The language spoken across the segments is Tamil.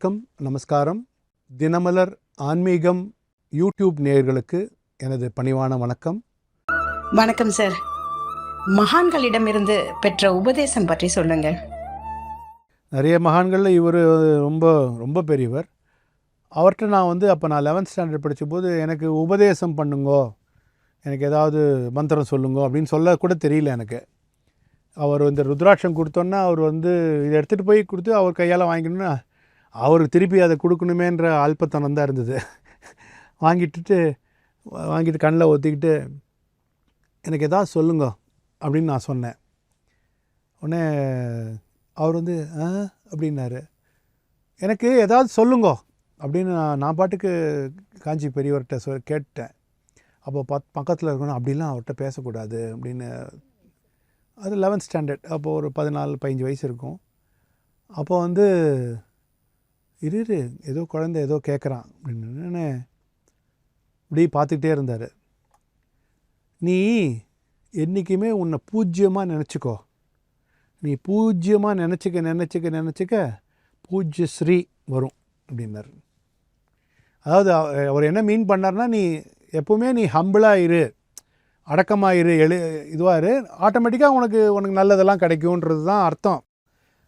வணக்கம் நமஸ்காரம். தினமலர் ஆன்மீகம் யூடியூப் நேயர்களுக்கு எனது பணிவான வணக்கம். வணக்கம் சார். மகான்களிடமிருந்து பெற்ற உபதேசம் பற்றி சொல்லுங்கள். நிறைய மகான்களில் இவர் ரொம்ப ரொம்ப பெரியவர். அவர்கிட்ட நான் வந்து அப்போ நான் லெவன்த் ஸ்டாண்டர்ட் படித்தபோது எனக்கு உபதேசம் பண்ணுங்கோ எனக்கு ஏதாவது மந்திரம் சொல்லுங்கோ அப்படின்னு சொல்ல கூட தெரியல எனக்கு. அவர் இந்த ருத்ராட்சம் கொடுத்தோன்னா அவர் வந்து இதை எடுத்துகிட்டு போய் கொடுத்து அவர் கையால் வாங்கிக்கணும்னா அவருக்கு திருப்பி அதை கொடுக்கணுமேன்ற அல்பத்தனம் தான் இருந்தது. வாங்கிட்டுட்டு வாங்கிட்டு கண்ணில் ஒத்திக்கிட்டு எனக்கு எதாவது சொல்லுங்க அப்படின்னு நான் சொன்னேன். உடனே அவர் வந்து ஆ? அப்படின்னாரு. எனக்கு ஏதாவது சொல்லுங்கோ அப்படின்னு நான் நான் பாட்டுக்கு காஞ்சி பெரியவர்கிட்ட சொ கேட்டேன். அப்போ பத் பக்கத்தில் இருக்கணும் அப்படிலாம் அவர்கிட்ட பேசக்கூடாது அப்படின்னு. அது லெவன்த் ஸ்டாண்டர்ட் அப்போது ஒரு பதினாலு பதினஞ்சு வயசு இருக்கும். அப்போ வந்து இரு இரு ஏதோ குழந்தை ஏதோ கேட்குறான் அப்படின்னு இப்படி பார்த்துக்கிட்டே இருந்தார். நீ என்றைக்குமே உன்னை பூஜ்யமாக நினச்சிக்கோ. நீ பூஜ்யமாக நினச்சிக்க நினச்சிக்க நினச்சிக்க பூஜ்ய ஸ்ரீ வரும் அப்படின்னாரு. அதாவது அவ- அவர் என்ன மீன் பண்ணார்னா நீ எப்போவுமே நீ ஹம்பிளாக இரு. அடக்கமாக இரு எழு இதுவாக இரு. ஆட்டோமேட்டிக்காக உனக்கு உனக்கு நல்லதெல்லாம் கிடைக்கும்ன்றது தான் அர்த்தம்.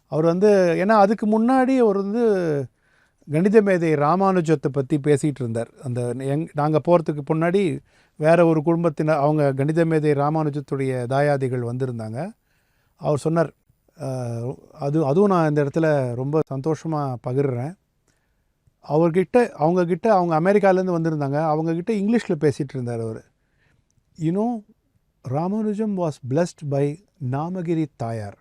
அவர் வந்து ஏன்னா அதுக்கு முன்னாடி அவர் வந்து கணித மேதை ராமானுஜத்தை பற்றி பேசிகிட்டு இருந்தார். அந்த எங் நாங்கள் போகிறதுக்கு முன்னாடி வேறு ஒரு குடும்பத்தினர் அவங்க கணித மேதை ராமானுஜத்துடைய தாயாதிகள் வந்திருந்தாங்க. அவர் சொன்னார் அது அதுவும் நான் இந்த இடத்துல ரொம்ப சந்தோஷமாக பகிர்றேன். அவர்கிட்ட அவங்கக்கிட்ட அவங்க அமெரிக்காலேருந்து வந்திருந்தாங்க. அவங்கக்கிட்ட இங்கிலீஷில் பேசிகிட்டு இருந்தார் அவர். You know Ramanujam was blessed by Namagiri Thayar.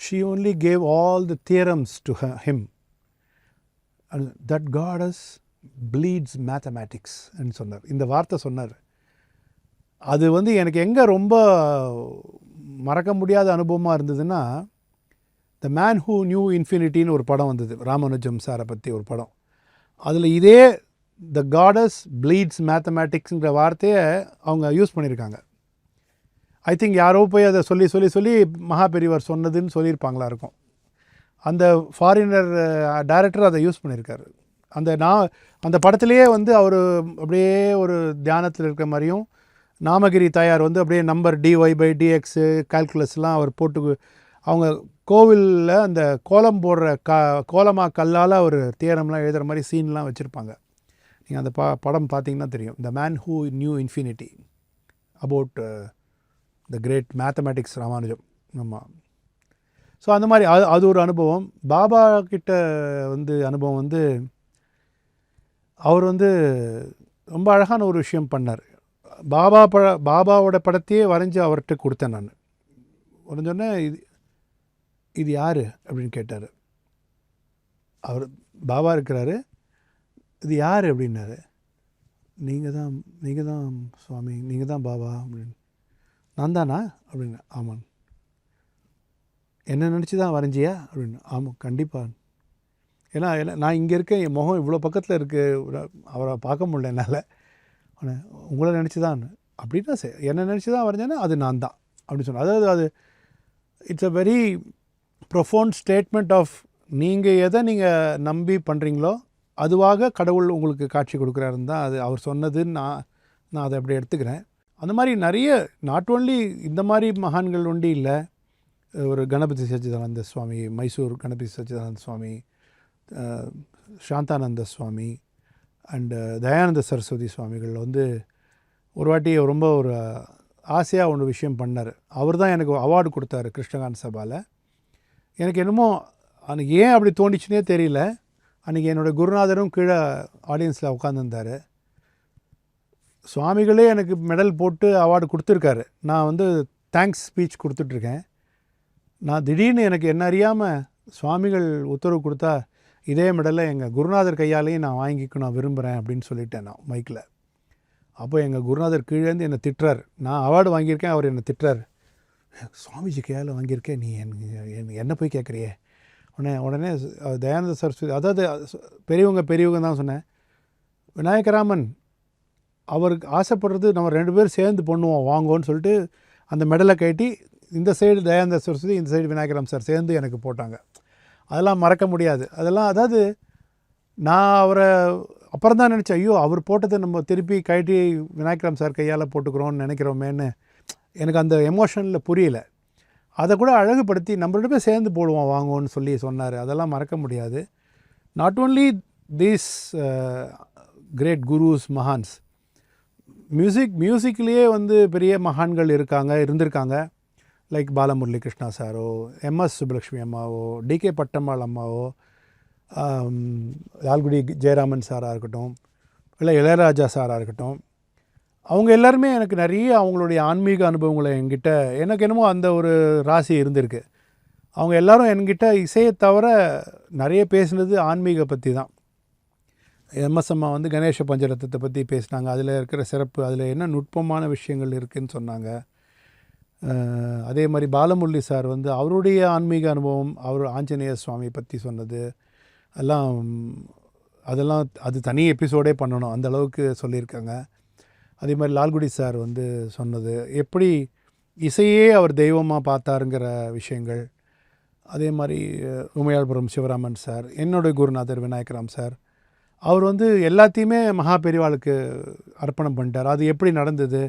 She only gave all the theorems to him that gods bleeds bleeds சொன்னார். இந்த வார்த்தை சொன்னார். அது வந்து எனக்கு எங்கே ரொம்ப மறக்க முடியாத அனுபவமாக இருந்ததுன்னா த மேன் ஹூ நியூ இன்ஃபினிட்டின்னு ஒரு படம் வந்தது. ராமானுஜம் சாரை பற்றி ஒரு படம். அதில் இதே த காடஸ் ப்ளீட்ஸ் மேத்தமேட்டிக்ஸுங்கிற வார்த்தையை அவங்க யூஸ் பண்ணியிருக்காங்க ஐ திங்க் யாரோ போய் அதை சொல்லி சொல்லி சொல்லி மகா பெரியவர் சொன்னதுன்னு சொல்லியிருப்பாங்களா இருக்கும். அந்த ஃபாரினர் டைரக்டர் அதை யூஸ் பண்ணியிருக்காரு. அந்த நான் அந்த படத்துலேயே வந்து அவர் அப்படியே ஒரு தியானத்தில் இருக்கிற மாதிரியும் நாமகிரி தாயார் வந்து அப்படியே number d y by d x கால்குலஸ்லாம் அவர் போட்டு அவங்க கோவிலில் அந்த கோலம் போடுற க கோலமாக கல்லால் அவர் தேரம்லாம் எழுதுகிற மாதிரி சீன்லாம் வச்சுருப்பாங்க. நீங்கள் அந்த ப படம் பார்த்தீங்கன்னா தெரியும். The man who knew infinity about the great mathematics Ramanujam. ஆமாம் ஸோ அந்த மாதிரி அது அது ஒரு அனுபவம். பாபா கிட்ட வந்து அனுபவம் வந்து அவர் வந்து ரொம்ப அழகான ஒரு விஷயம் பண்ணார். பாபா பட பாபாவோட படத்தையே வரைஞ்சி அவர்கிட்ட கொடுத்தேன் நான். வரைஞ்சோடனே இது இது யார்? அப்படின்னு கேட்டார். அவர் பாபா இருக்கிறாரு. இது யார்? அப்படின்னாரு. நீங்கள் தான் நீங்கள் தான் சுவாமி நீங்கள் தான் பாபா அப்படின்னு. நான் தானா? அப்படின்னு ஆமாம். என்ன நினச்சி தான் வரைஞ்சியா? அப்படின்னு. ஆமாம் கண்டிப்பாக ஏன்னா நான் இங்கே இருக்கேன் என் முகம் இவ்வளோ பக்கத்தில் இருக்குது அவரை பார்க்க முடியல என்னால். உங்களை நினச்சி தான் அப்படின்னா சரி என்ன நினச்சி தான் வரைஞ்சேன்னா அது நான் தான் அப்படின்னு சொன்னேன் அதாவது அது it's a very profound statement of நீங்கள் எதை நீங்கள் நம்பி பண்ணுறீங்களோ அதுவாக கடவுள் உங்களுக்கு காட்சி கொடுக்குறாருன்னு தான் அது அவர் சொன்னதுன்னு நான் நான் அதை அப்படி எடுத்துக்கிறேன். அந்த மாதிரி நிறைய நாட் ஓன்லி இந்த மாதிரி மகான்கள் ஒண்டி இல்லை ஒரு கணபதி சச்சிதானந்த சுவாமி மைசூர் கணபதி சச்சிதானந்த சுவாமி சாந்தானந்த சுவாமி அண்டு தயானந்த சரஸ்வதி சுவாமிகள் வந்து ஒரு வாட்டி ரொம்ப ஒரு ஆசையாக ஒன்று விஷயம் பண்ணார். அவர் தான் எனக்கு அவார்டு கொடுத்தாரு கிருஷ்ணகாந்த் சபாவில் எனக்கு என்னமோ அன்றைக்கி ஏன் அப்படி தோண்டிச்சுனே தெரியல. அன்றைக்கி என்னோடய குருநாதரும் கீழே ஆடியன்ஸில் உட்காந்துருந்தார் சுவாமிகளே எனக்கு மெடல் போட்டு அவார்டு கொடுத்துருக்காரு. நான் வந்து தேங்க்ஸ் ஸ்பீச் கொடுத்துட்ருக்கேன் நான் திடீர்னு எனக்கு என்ன அறியாமல் சுவாமிகள் உத்தரவு கொடுத்தா இதே மெடலை எங்கள் குருநாதர் கையாலேயும் நான் வாங்கிக்கணும் விரும்புகிறேன் அப்படின்னு சொல்லிட்டேன் நான் மைக்கில் அப்போ எங்கள் குருநாதர் கீழேருந்து என்னை திட்டுறார். நான் அவார்டு வாங்கியிருக்கேன் அவர் என்னை திட்டுறார். சுவாமிஜி கையால் வாங்கியிருக்கேன் நீ என் என்ன போய் கேட்குறியே உடனே உடனே தயானந்த சரஸ்வதி அதாவது பெரியவங்க பெரியவங்க தான் சொன்னேன். விநாயகராமன் அவருக்கு ஆசைப்படுறது நம்ம ரெண்டு பேரும் சேர்ந்து பண்ணுவோம் வாங்குவோன்னு சொல்லிட்டு அந்த மெடலை கட்டி இந்த சைடு தயானந்த சரஸ்வதி இந்த சைடு விநாயகரம் சார் சேர்ந்து எனக்கு போட்டாங்க. அதெல்லாம் மறக்க முடியாது. அதெல்லாம் அதாவது நான் அவரை அப்புறம் தான் நினச்சேன் ஐயோ அவர் போட்டதை நம்ம திருப்பி கழட்டி விநாயகராம் சார் கையால் போட்டுக்கிறோம்னு நினைக்கிறோமேன்னு. எனக்கு அந்த எமோஷனில் புரியல. அதை கூட அழகுபடுத்தி நம்மள்ட்ட போய் சேர்ந்து போடுவோம் வாங்குவோன்னு சொல்லி சொன்னார். அதெல்லாம் மறக்க முடியாது. Not only these great gurus மகான்ஸ் music மியூசிக்லேயே வந்து பெரிய மகான்கள் இருக்காங்க இருந்திருக்காங்க. லைக் பாலமுரளி கிருஷ்ணா சாரோ எம்எஸ் சுப்புலக்ஷ்மி அம்மாவோ டிகே பட்டம்மாள் அம்மாவோ லால்குடி ஜெயராமன் சாராக இருக்கட்டும் இல்லை இளையராஜா சாராக இருக்கட்டும் அவங்க எல்லாருமே எனக்கு நிறைய அவங்களுடைய ஆன்மீக அனுபவங்களை என்கிட்ட எனக்கு என்னமோ அந்த ஒரு ராசி இருந்திருக்கு அவங்க எல்லோரும் என்கிட்ட இசையை தவிர நிறைய பேசினது ஆன்மீக பற்றி தான் எம்எஸ் அம்மா வந்து கணேச பஞ்சரத்தத்தை பற்றி பேசினாங்க அதில் இருக்கிற சிறப்பு அதில் என்ன நுட்பமான விஷயங்கள் இருக்குதுன்னு சொன்னாங்க அதே மாதிரி பாலமுரளி சார் வந்து அவருடைய ஆன்மீக அனுபவம் அவர் ஆஞ்சநேய சுவாமி பற்றி சொன்னது. எல்லாம் அதெல்லாம் அது தனி எபிசோடே பண்ணணும். அந்த அளவுக்கு சொல்லியிருக்காங்க. அதே மாதிரி லால்குடி சார் வந்து சொன்னது. எப்படி இசையே அவர் தெய்வமாக பார்த்தாருங்கிற விஷயங்கள். அதே மாதிரி உமையாள்புரம் சிவராமன் சார் என்னுடைய குருநாதர் விநாயகராம் சார். அவர் வந்து எல்லாத்தையுமே மகா பெரிவாளுக்கு அர்ப்பணம் பண்ணிட்டார். அது எப்படி நடந்தது?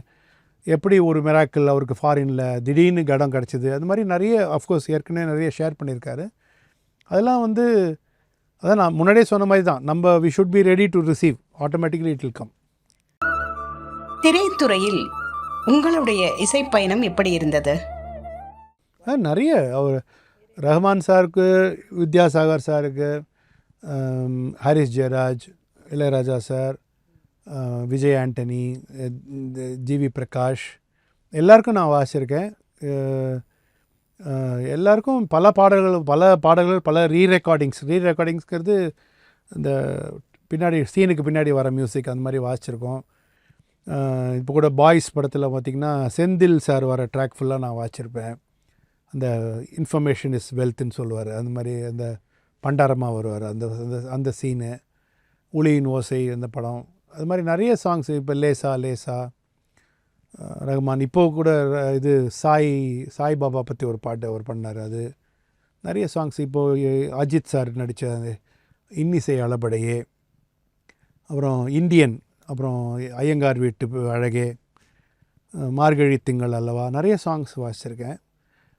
எப்படி ஒரு மிராக்கிள் அவருக்கு ஃபாரினில் திடீர்னு கடம் கிடச்சிது? அது மாதிரி நிறைய அஃப்கோர்ஸ் ஏற்கனவே நிறைய ஷேர் பண்ணியிருக்காரு. அதெல்லாம் வந்து அதான் நான் முன்னாடியே சொன்ன மாதிரி தான். நம்ம we should be ready to receive automatically it will come திரைத்துறையில் உங்களுடைய இசைப்பயணம் எப்படி இருந்தது? நிறைய. அவர் ரஹ்மான் சாருக்கு வித்யாசாகர் சாருக்கு Harris Jayaraj Ilaiyaraaja sir Vijay Antony G V Prakash எல்லாருக்கும் நான் வாசிச்சிருக்கேன். எல்லாருக்கும் பல பாடல்கள் பல பாடல்கள் பல ரீ ரெக்கார்டிங்ஸ் ரீ ரெக்கார்டிங்ஸ்ங்கிறது இந்த பின்னாடி சீனுக்கு பின்னாடி வர மியூசிக் அந்த மாதிரி வாசிச்சிருக்கோம். இப்போ கூட பாய்ஸ் படத்தில் பார்த்திங்கன்னா செந்தில் சார் வர ட்ராக் ஃபுல்லாக நான் வாசிச்சிருப்பேன். அந்த இன்ஃபர்மேஷன் இஸ் வெல்த்னு சொல்லுவார். அந்த மாதிரி அந்த பண்டாரமாக வருவார். அந்த அந்த அந்த சீனு உளியின் ஓசை அந்த படம். அது மாதிரி நிறைய சாங்ஸ் இப்போ லேசா லேசா ரகுமான். ரஹ்மான் இப்போ கூட ர- இது சாய் சாய் பாபா பற்றி ஒரு பாட்டு அவர் பண்ணார். அது நிறைய சாங்ஸ் இப்போது அஜித் சார் நடித்த அந்த இன்னிசை அளபடையே. அப்புறம் இந்தியன் அப்புறம் ஐயங்கார் வீட்டு அழகே. மார்கழி திங்கள் அல்லவா நிறைய சாங்ஸ் வாசிச்சிருக்கேன்.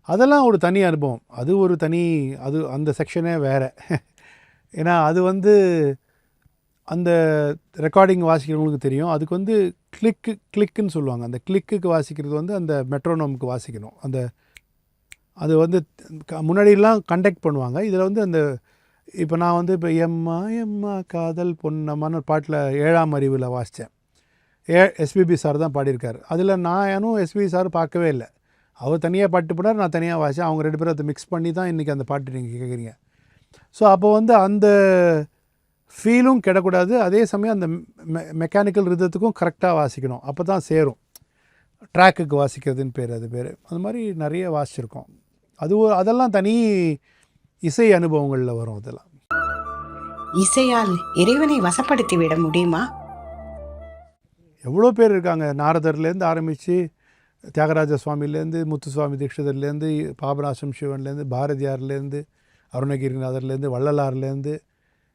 அதெல்லாம் ஒரு தனி அனுபவம். அது ஒரு தனி அது அந்த செக்ஷனே வேறு. ஏன்னா அது வந்து அந்த ரெக்கார்டிங் வாசிக்கிறவங்களுக்கு தெரியும். அதுக்கு வந்து கிளிக்கு கிளிக்குன்னு சொல்லுவாங்க. அந்த கிளிக்குக்கு வாசிக்கிறது வந்து அந்த மெட்ரோனோமுக்கு வாசிக்கணும். அந்த அது வந்து க- முன்னாடிலாம் கண்டக்ட் பண்ணுவாங்க. இதில் வந்து அந்த இப்போ நான் வந்து இப்போ எம்மா எம்மா காதல் பொன்னம்மான்னு ஒரு பாட்டில் ஏழாம் அறிவில் வாசித்தேன். ஏ எஸ்பிபி சார் தான் பாடியிருக்கார். அதில் நான் ஏனும் எஸ்பிபி சார் பார்க்கவே இல்லை. அவர் தனியாக பாட்டு போனார் நான் தனியாக வாசித்தேன். அவங்க ரெண்டு பேரும் அதை மிக்ஸ் பண்ணி தான் இன்றைக்கி அந்த பாட்டு நீங்கள் கேட்குறீங்க. ஸோ அப்போ வந்து அந்த ஃபீலும் கிடக்கூடாது. அதே சமயம் அந்த மெ மெக்கானிக்கல் ரிதத்துக்கும் கரெக்டாக வாசிக்கணும். அப்போ தான் சேரும். ட்ராக்குக்கு வாசிக்கிறதுன்னு பேர் அது பேர். அது மாதிரி நிறைய வாசிச்சிருக்கோம். அது ஒரு அதெல்லாம் தனி இசை அனுபவங்களில் வரும் அதெல்லாம். இசையால் இறைவனை வசப்படுத்தி விட முடியுமா? எவ்வளோ பேர் இருக்காங்க. நாரதர்லேருந்து ஆரம்பித்து தியாகராஜ சுவாமிலேருந்து முத்துசுவாமி தீட்சிதர்லேருந்து பாபநாசம் சிவன்லேருந்து பாரதியார்லேருந்து அருணகிரிநாதர்லேருந்து வள்ளலார்லேருந்து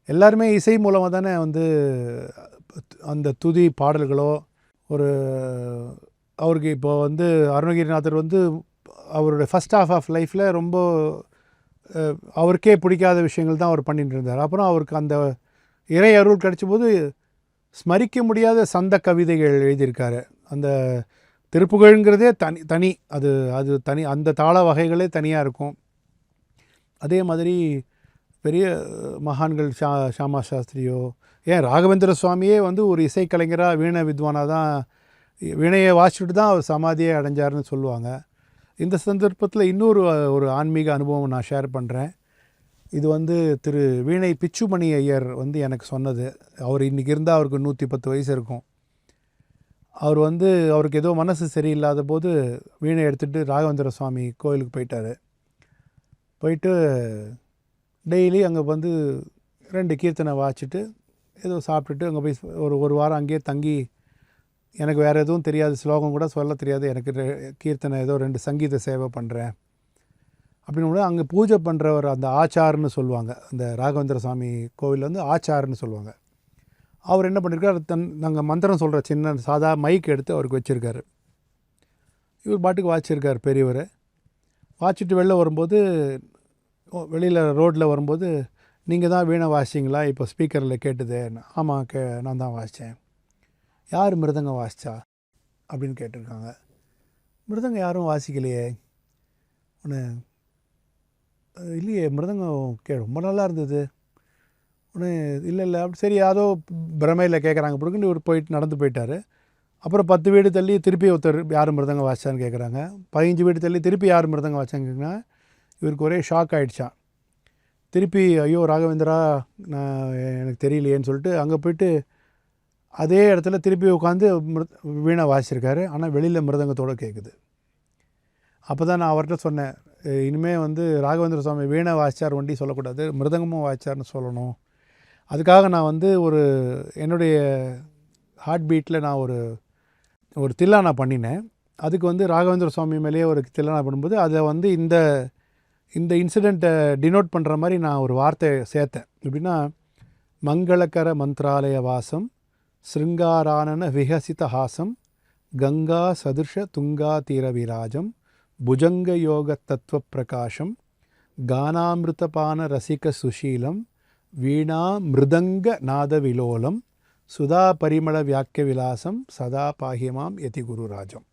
எல்லாருமே இசை மூலமாக தானே வந்து அந்த துதி பாடல்களோ ஒரு அவருக்கு இப்போ வந்து அருணகிரிநாதர் வந்து அவருடைய ஃபஸ்ட் ஹாஃப் ஆஃப் லைஃப்பில் ரொம்ப அவருக்கே பிடிக்காத விஷயங்கள் தான் அவர் பண்ணிட்டு இருந்தார். அப்புறம் அவருக்கு அந்த இறை அருள் கிடைச்சபோது ஸ்மரிக்க முடியாத சந்த கவிதைகள் எழுதியிருக்காரு. அந்த திருப்புகழ்ங்கிறதே தனி தனி அது அது தனி அந்த தாள வகைகளே தனியாக இருக்கும். அதே மாதிரி பெரிய மகான்கள் ஷா ஷாமா சாஸ்திரியோ ஏன் ராகவேந்திர சுவாமியே வந்து ஒரு இசைக்கலைஞராக வீணை வித்வானாக தான் வீணையை வாசிச்சுட்டு தான் அவர் சமாதியை அடைஞ்சாருன்னு சொல்லுவாங்க. இந்த சந்தர்ப்பத்தில் இன்னொரு ஒரு ஆன்மீக அனுபவம் நான் ஷேர் பண்ணுறேன் இது வந்து திரு வீணை பிச்சுமணி ஐயர் வந்து எனக்கு சொன்னது. அவர் இன்றைக்கி இருந்தால் அவருக்கு நூற்றி பத்து வயசு இருக்கும். அவர் வந்து அவருக்கு ஏதோ மனசு சரியில்லாத போது வீணை எடுத்துகிட்டு ராகவேந்திர சுவாமி கோயிலுக்கு போயிட்டார். போயிட்டு டெய்லி அங்கே வந்து ரெண்டு கீர்த்தனை வாச்சிட்டு ஏதோ சாப்பிட்டுட்டு அங்கே போய் ஒரு ஒரு வாரம் அங்கேயே தங்கி எனக்கு வேறு எதுவும் தெரியாது ஸ்லோகம் கூட சொல்ல தெரியாது எனக்கு ரெ- கீர்த்தனை ஏதோ ரெண்டு சங்கீத சேவை பண்ணுறேன் அப்படின்னு அங்கே பூஜை பண்ணுறவர் அந்த ஆச்சார்னு சொல்லுவாங்க. அந்த ராகவேந்திர சுவாமி கோவிலில் வந்து ஆச்சார்னு சொல்லுவாங்க. அவர் என்ன பண்ணியிருக்காரு தன் நாங்கள் மந்திரம் சொல்கிற சின்ன சாதா மைக் எடுத்து அவருக்கு வச்சுருக்காரு. இவர் பாட்டுக்கு வாச்சிருக்கார் பெரியவர். வாச்சிட்டு வெளில வரும்போது வெளியில் ரோட்டில் வரும்போது நீங்கள் தான் வீணை வாசிங்களா இப்போ ஸ்பீக்கரில் கேட்டுது. ஆமாம் கே நான் தான் வாசித்தேன் யார் மிருதங்கம் வாசிச்சா? அப்படின்னு கேட்டிருக்காங்க. மிருதங்கம் யாரும் வாசிக்கலையே. ஒன்று இல்லையே மிருதங்கம் கே ரொம்ப நல்லா இருந்தது. ஒன்று இல்லை இல்லை அப்படி சரி ஏதோ பிரமையில் கேட்குறாங்க பிறகுன்னு இவர் போயிட்டு நடந்து போயிட்டார். அப்புறம் பத்து வீடு தள்ளி திருப்பி ஒருத்தர் யார் மிருதங்க வாசிச்சான்னு கேட்குறாங்க பதினஞ்சு வீடு தள்ளி திருப்பி யார் மிருதங்க வாசிச்சாங்க கேட்குறாங்க இவருக்கு ஒரே ஷாக் ஆகிடுச்சான் திருப்பி ஐயோ ராகவேந்திரா நான் எனக்கு தெரியலையேன்னு சொல்லிட்டு அங்கே போயிட்டு அதே இடத்துல திருப்பி உட்காந்து மிருத் வீணை வாசிச்சிருக்காரு. ஆனால் வெளியில் மிருதங்கத்தோடு கேட்குது அப்போ தான் நான் அவர்கிட்ட சொன்னேன் இனிமேல் வந்து ராகவேந்திர சுவாமி வீணை வாசிச்சார் ஒண்டி சொல்லக்கூடாது மிருதங்கமும் வாசிச்சார்னு சொல்லணும். அதுக்காக நான் வந்து ஒரு என்னுடைய ஹார்ட் பீட்டில் நான் ஒரு ஒரு தில்லானா பண்ணினேன். அதுக்கு வந்து ராகவேந்திர சுவாமி மேலேயே ஒரு தில்லானா பண்ணும்போது அதை வந்து இந்த இந்த இன்சிடெண்ட்டை டினோட் பண்ணுற மாதிரி நான் ஒரு வார்த்தை சேர்த்தேன். எப்படின்னா மங்களகர மந்த்ராலய வாசம் ஸ்ருங்காரானன விகசித ஹாசம் கங்கா சதுர்ஷ துங்கா தீர விராஜம் புஜங்க யோக தத்துவ பிரகாஷம் கானாமிருதபான ரசிக சுஷீலம் வீணா மிருதங்க நாத விலோலம் சுதா பரிமள வியாக்கிய விலாசம் சதா பாகியமாம் யதி குருராஜம்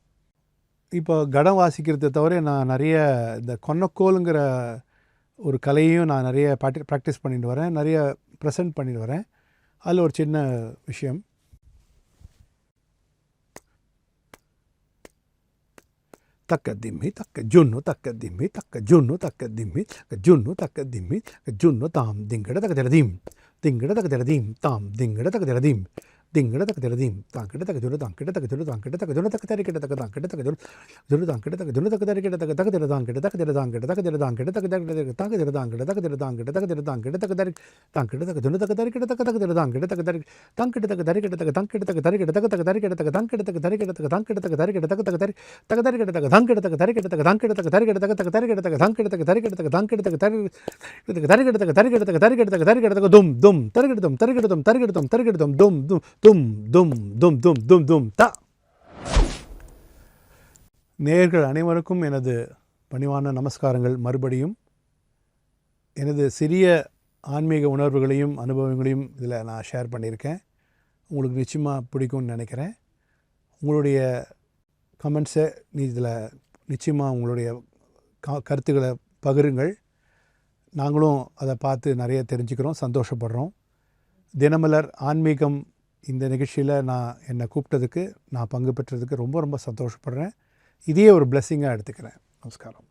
இப்போ கடம் வாசிக்கிறத தவிர நான் நிறைய இந்த கொன்னக்கோலுங்கிற ஒரு கலையும் நான் நிறைய ப்ராக்டி ப்ராக்டிஸ் பண்ணிட்டு வரேன். நிறைய ப்ரெசென்ட் பண்ணிட்டு வரேன். அதில் ஒரு சின்ன விஷயம். தக்க திம்மி தக்க ஜுன்னு தக்க திம்மி தக்க ஜுன்னு தக்க திம்மி தக்க ஜுன்னு தக்க திம்மி தக்க ஜுன்னு தாம் திங்கட தக்க திரதீம் திங்கட தக்க திரதீம் தாம் திங்கட தக்க திரதீம் திங்கட தக்க திரதீம் தான் கிட்ட தக்க ஜுரு தான் கிட்ட தக்க ஜுரு தான் கிட்ட தக்க ஜுரு தக்க தரி கிட்ட தக்க தான் கிட்ட தக்க ஜுரு ஜுரு தான் கிட்ட தக்க ஜுரு தக்க தரி கிட்ட தக்க தக்க திர தான் கிட்ட தக்க திர தான் கிட்ட தக்க திர தான் கிட்ட தக்க தரி கிட்ட தக்க திர தான் கிட்ட தக்க திர தான் கிட்ட தக்க திர தான் கிட்ட தக்க தரி தான் கிட்ட தக்க ஜுரு தக்க தரி கிட்ட தக்க தக்க திர தான் கிட்ட தக்க தரி தான் கிட்ட தக்க தரி கிட்ட தக்க தான் கிட்ட தக்க தரி கிட்ட தக்க தக்க தரி கிட்ட தக்க தான் கிட்ட தக்க தரி கிட்ட தக்க தான் கிட்ட தக்க தரி கிட்ட தக்க தக்க தரி தக்க தரி கிட்ட தக்க தான் கிட்ட தக்க தரி கிட்ட தக்க தான் கிட்ட தக்க தரி கிட்ட தக்க தக்க தரி கிட்ட தக்க தான் கிட்ட தக்க தரி கிட்ட தக்க தான் கிட்ட தக்க தரி கிட்ட தரி கிட்ட தக்க தரி கிட்ட தக்க தரி கிட்ட தக்க தரி கிட்ட தக்க தும் தும் தரி கிட்ட தும் தரி கிட்ட தும் தரி கிட்ட தும் தரி கிட்ட தும் தும் தும் தும் தும் தும் தும் தும் தும் தா. நேர்கள் அனைவருக்கும் எனது பணிவான நமஸ்காரங்கள். மறுபடியும் எனது சிறிய ஆன்மீக உணர்வுகளையும் அனுபவங்களையும் இதில் நான் ஷேர் பண்ணியிருக்கேன். உங்களுக்கு நிச்சயமாக பிடிக்கும்னு நினைக்கிறேன். உங்களுடைய கமெண்ட்ஸை நீ இதில் நிச்சயமாக உங்களுடைய க கருத்துக்களை பகிருங்கள். நாங்களும் அதை பார்த்து நிறைய தெரிஞ்சுக்கிறோம் சந்தோஷப்படுறோம். தினமலர் ஆன்மீகம் இந்த நிகழ்ச்சியில் நான் என்னை கூப்பிட்டதுக்கு நான் பங்கு பெற்றதுக்கு ரொம்ப ரொம்ப சந்தோஷப்படுறேன். இதையே ஒரு பிளெஸ்ஸிங்காக எடுத்துக்கிறேன். நமஸ்காரம்.